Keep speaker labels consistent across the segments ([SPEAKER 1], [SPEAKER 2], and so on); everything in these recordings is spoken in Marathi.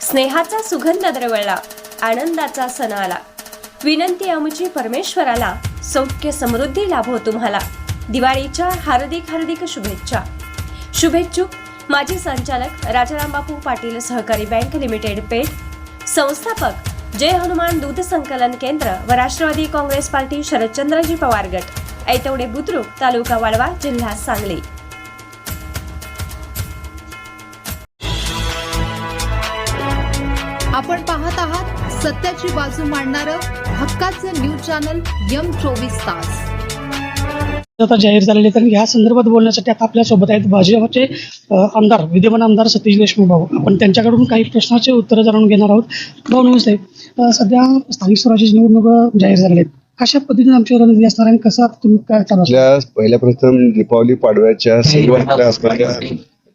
[SPEAKER 1] स्नेहाचा सुगंध दरवळला आनंदाचा सण आला. विनंती आमची परमेश्वराला सौख्य समृद्धी लाभो तुम्हाला. दिवाळीच्या हार्दिक हार्दिक शुभेच्छा. शुभेच्छुक माजी संचालक राजाराम बापू पाटील सहकारी बँक लिमिटेड पेठ. संस्थापक जय हनुमान दूध संकलन केंद्र व राष्ट्रवादी काँग्रेस पार्टी शरदचंद्रजी पवार गट. ऐतवडे बुद्रुक तालुका वाळवा जिल्हा सांगली.
[SPEAKER 2] आपण पाहत आहात सत्याची बाजू मांडणारं हक्काचं न्यूज चॅनल यम चोवीस तास.
[SPEAKER 3] आता जाहीर झालेले तर या संदर्भात बोलण्यासाठी आता आपल्यासोबत आहेत भाजपचे आमदार विद्यमान आमदार सतीश देशमुख भाऊ. आपण त्यांच्याकडून काही प्रश्नाचे उत्तरं जाणून घेणार आहोत. भाऊ नमस्ते. सध्या स्थानिक स्वराज्याची निवडणूक जाहीर झालेल्या आहेत. कशा पद्धतीने आमची रणनीती असणार आणि कसं तुम्ही काय चालू
[SPEAKER 4] पहिल्या प्रथम दीपावली पाडव्याच्या असणाऱ्या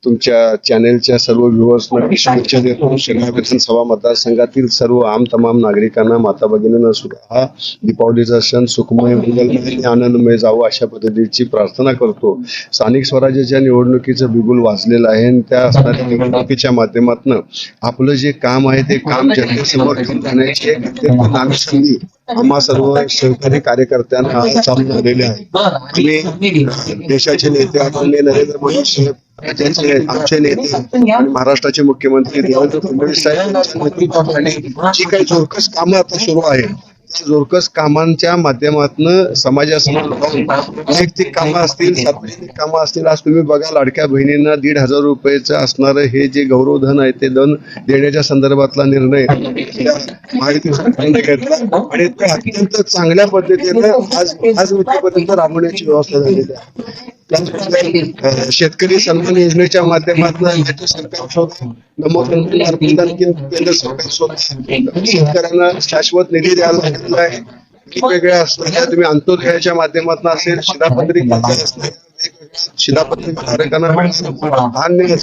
[SPEAKER 4] तुमच्या चॅनेलच्या सर्व व्ह्युअर्सना शुभेच्छा देतो. शिरा विधानसभा मतदारसंघातील सर्व आम तमाम नागरिकांना माता भगिनींना सुद्धा हा दीपावलीचा सण सुखमय मंगलमय आनंदमय जावं अशा पद्धतीची प्रार्थना करतो. स्थानिक स्वराज्याच्या निवडणुकीचं बिगुल वाजलेलं आहे आणि त्या असणाऱ्या निवडणुकीच्या माध्यमातून आपलं जे काम आहे ते काम जनतेसमोर घेऊन जाण्याची एक अत्यंत नामी संधी आम्हा सर्व सहकारी कार्यकर्त्यांना आज सामोरं आलेले आहे. आणि देशाचे नेते आदरणीय नरेंद्र मोदी साहेब राज्याचे आमचे नेते आणि महाराष्ट्राचे मुख्यमंत्री देवेंद्र फडणवीस साहेब यांच्या नेतृत्वाखाली जी काही चौकस कामं आता सुरू आहे जोरकस कामांच्या माध्यमातून समाजासमोर वैयक्तिक कामं असतील सार्वजनिक कामं असतील आज तुम्ही बघा लाडक्या बहिणींना दीड हजार रुपयेचं असणारं हे जे गौरवधन आहे ते धन देण्याच्या संदर्भातला निर्णय आणि ते अत्यंत चांगल्या पद्धतीनं आज आज मितीपर्यंत राबवण्याची व्यवस्था झालेली आहे. शेतकरी सन्मान योजनेच्या माध्यमातून राज्य सरकार केंद्र सरकार शेतकऱ्यांना शाश्वत निधी द्यायला लागलेला आहे. वेगवेगळ्या असतात तुम्ही अंत्योदयाच्या माध्यमातून असेल शिधापत्री वेगवेगळ्या धारकांना धान्य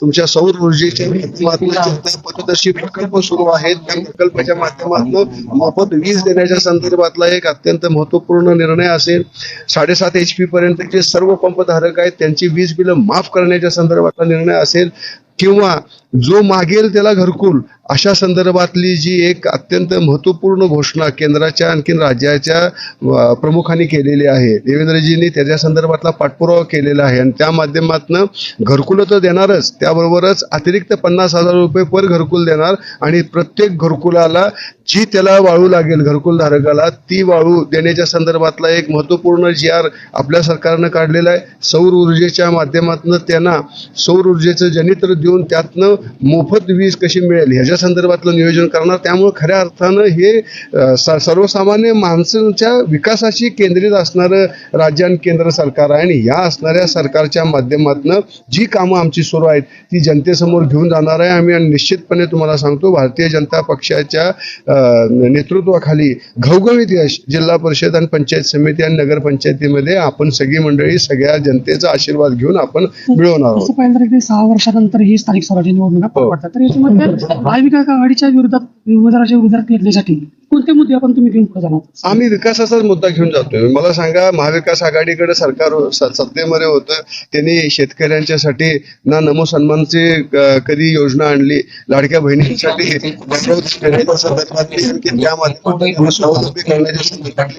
[SPEAKER 4] तुमच्या सौर ऊर्जेच्या माध्यमातून पथदर्शी प्रकल्प सुरू आहेत. त्या प्रकल्पाच्या माध्यमातून मोफत वीज देण्याच्या संदर्भातला एक अत्यंत महत्त्वपूर्ण निर्णय असेल. साडेसात एच पी पर्यंतचे सर्व पंपधारक आहेत त्यांची वीज बिलं माफ करण्याच्या संदर्भातला निर्णय असेल. किंवा जो मागेल त्याला घरकुल अशा संदर्भातली जी एक अत्यंत महत्त्वपूर्ण घोषणा केंद्राच्या आणखीन राज्याच्या प्रमुखांनी केलेली आहे. देवेंद्रजींनी त्याच्या संदर्भातला पाठपुरावा केलेला आहे आणि त्या माध्यमातून घरकुलं तर देणारच त्याबरोबरच अतिरिक्त पन्नास हजार रुपये पर घरकुल देणार आणि प्रत्येक घरकुलाला जी त्याला वाळू लागेल घरकुल धारकाला ती वाळू देण्याच्या संदर्भातला एक महत्त्वपूर्ण जी आर आपल्या सरकारनं काढलेला आहे. सौर ऊर्जेच्या माध्यमातून त्यांना सौर ऊर्जेचं जनित्र देऊन त्यातनं मोफत वीज कशी मिळेल? ह्याच्या संदर्भातलं नियोजन करणार. त्यामुळे खऱ्या अर्थानं हे सर्वसामान्य माणसांच्या विकासाशी केंद्रित असणारं राज्य आणि केंद्र सरकार आहे. आणि या असणाऱ्या सरकारच्या माध्यमातनं जी कामं आमची सुरू आहेत ती जनतेसमोर घेऊन जाणार आहे. आम्ही आणि निश्चितपणे तुम्हाला सांगतो भारतीय जनता पक्षाच्या नेतृत्वाखाली घवघवीत यश जिल्हा परिषद आणि पंचायत समिती आणि नगरपंचायतीमध्ये आपण सगळी मंडळी सगळ्या जनतेचा आशीर्वाद घेऊन आपण मिळवणार आहोत.
[SPEAKER 3] सहा वर्षानंतर ही स्थानिक स्वराज्य निवडणुका पार
[SPEAKER 4] हो.
[SPEAKER 3] पडतात तर याच्यामध्ये महाविकास आघाडीच्या विरोधात उमेदवाराच्या विरोधात लढण्यासाठी कोणते मुद्दे आपण तुम्ही घेऊन पुढे जाणार
[SPEAKER 4] आम्ही विकासाचाच मुद्दा घेऊन जातोय मला सांगा महाविकास आघाडीकडे सरकार हो- सत्तेमध्ये होतं त्यांनी शेतकऱ्यांच्यासाठी ना नमो सन्मानची कधी योजना आणली लाडक्या बहिणींसाठी करण्याच्या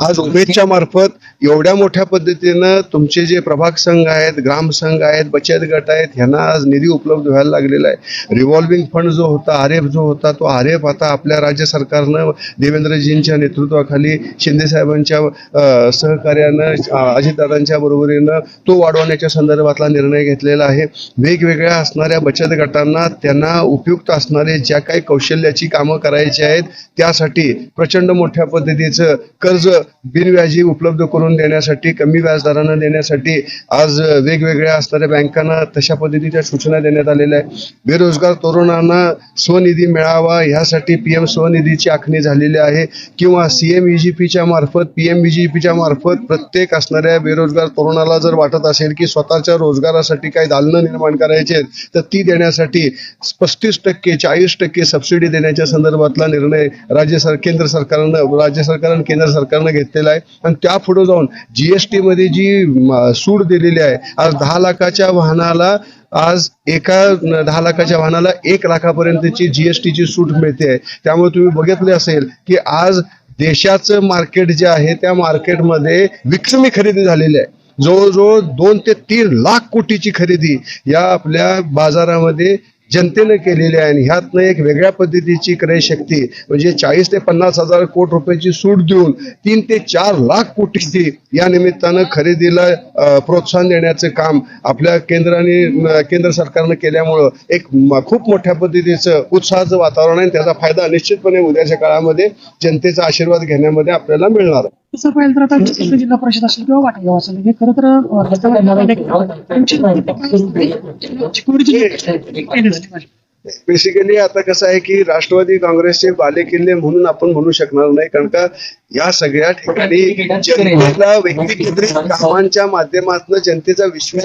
[SPEAKER 4] आज उमेदच्या मार्फत एवढ्या मोठ्या पद्धतीनं तुमचे जे प्रभाग संघ आहेत ग्राम संघ आहेत बचत गट आहेत ह्यांना आज निधी उपलब्ध व्हायला लागलेला आहे. रिव्हॉल्विंग फंड जो होता आर एफ जो होता तो आर एफ आता आपल्या राज्य सरकारनं देवेंद्रजींच्या नेतृत्वाखाली शिंदेसाहेबांच्या सहकार्यानं अजितदादांच्या बरोबरीनं तो वाढवण्याच्या संदर्भातला निर्णय घेतलेला आहे. वेगवेगळ्या असणाऱ्या बचत गटांना त्यांना उपयुक्त असणारे ज्या काही कौशल्याची कामं करायची आहेत त्यासाठी प्रचंड मोठ्या पद्धतीचं कर्ज बिनव्याजी उपलब्ध करून देण्यासाठी कमी व्याजदरानं देण्यासाठी आज वेगवेगळ्या असणाऱ्या बँकांना तशा पद्धतीच्या सूचना देण्यात आलेल्या आहे बेरोजगार तरुणांना स्वनिधी मिळावा ह्यासाठी पीएम स्वनिधीची आखणी झालेली आहे. किंवा सीएम ईजीपीच्या मार्फत पीएम ईजीपीच्या मार्फत प्रत्येक असणाऱ्या बेरोजगार तरुणाला जर वाटत असेल की स्वतःच्या रोजगारासाठी काही दालनं निर्माण करायचे तर ती देण्यासाठी पस्तीस टक्के चाळीस टक्के सबसिडी देण्याच्या संदर्भातला निर्णय राज्य सर केंद्र सरकारनं राज्य सरकार आणि केंद्र सरकारनं घेतलेला आहे. आणि त्या पुढे जाऊन जाऊन जीएसटी मध्ये जी सूट दिलेली आहे आज दहा लाखाच्या वाहनाला आज एका दहा लाखाच्या वाहनाला एक लाखापर्यंतची जीएसटीची सूट मिळते आहे. त्यामुळे तुम्ही बघितले असेल की आज देशाचं मार्केट जे आहे त्या मार्केटमध्ये विक्रमी खरेदी झालेली आहे. जवळजवळ दोन ते तीन लाख कोटीची खरेदी या आपल्या बाजारामध्ये जनतेनं केलेली आहे आणि ह्यातनं एक वेगळ्या पद्धतीची क्रय शक्ती म्हणजे चाळीस ते पन्नास हजार कोटी रुपयाची सूट देऊन तीन ते चार लाख कोटीची या निमित्तानं खरेदीला प्रोत्साहन देण्याचं काम आपल्या केंद्राने केंद्र सरकारनं केल्यामुळं एक खूप मोठ्या पद्धतीचं उत्साहाचं वातावरण आहे आणि त्याचा फायदा निश्चितपणे उद्याच्या काळामध्ये जनतेचा आशीर्वाद घेण्यामध्ये आपल्याला मिळणार. आहे
[SPEAKER 3] तसं पाहिलं तर आता जिल्हा परिषद असेल किंवा वाटेगाव असेल हे खरं तर.
[SPEAKER 4] बेसिकली आता कसं आहे की राष्ट्रवादी काँग्रेसचे बालेकिल्ले म्हणून आपण म्हणू शकणार नाही कारण का या सगळ्या ठिकाणी जनतेला व्यक्तिकेंद्रित कामांच्या माध्यमातून जनतेचा विश्वास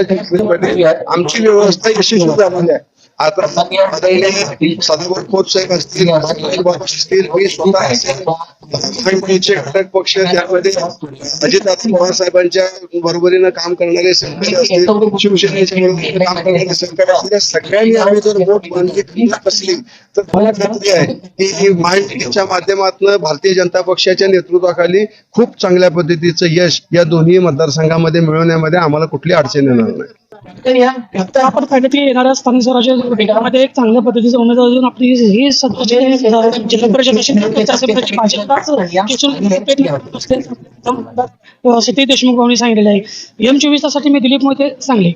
[SPEAKER 4] आमची व्यवस्था यशस्वी झालेली आहे. आता सदाभाऊ असतील असतील मी स्वतः घटक पक्ष त्यामध्ये अजितदादा पवार साहेबांच्या बरोबरीनं काम करणारे असतील शिवसेनेच्या बरोबरीनं काम करणारे असतील सगळ्यांनी आम्ही जर वोट खंत असली तर मला खात्री आहे की ही महायुतीच्या माध्यमातून भारतीय जनता पक्षाच्या नेतृत्वाखाली खूप चांगल्या पद्धतीचं यश या दोन्ही मतदारसंघामध्ये मिळवण्यामध्ये आम्हाला कुठली अडचण येणार नाही.
[SPEAKER 3] आपण की येणाऱ्या स्थानिक स्वराज्य गटामध्ये एक चांगल्या पद्धतीचं उमेदवार देऊन आपली ही जिल्हा परिषद अं, सिटी देशमुख भाऊनी सांगितलेलं आहे. एम चोवीस तासाठी मी दिलीप मोहिते सांगली.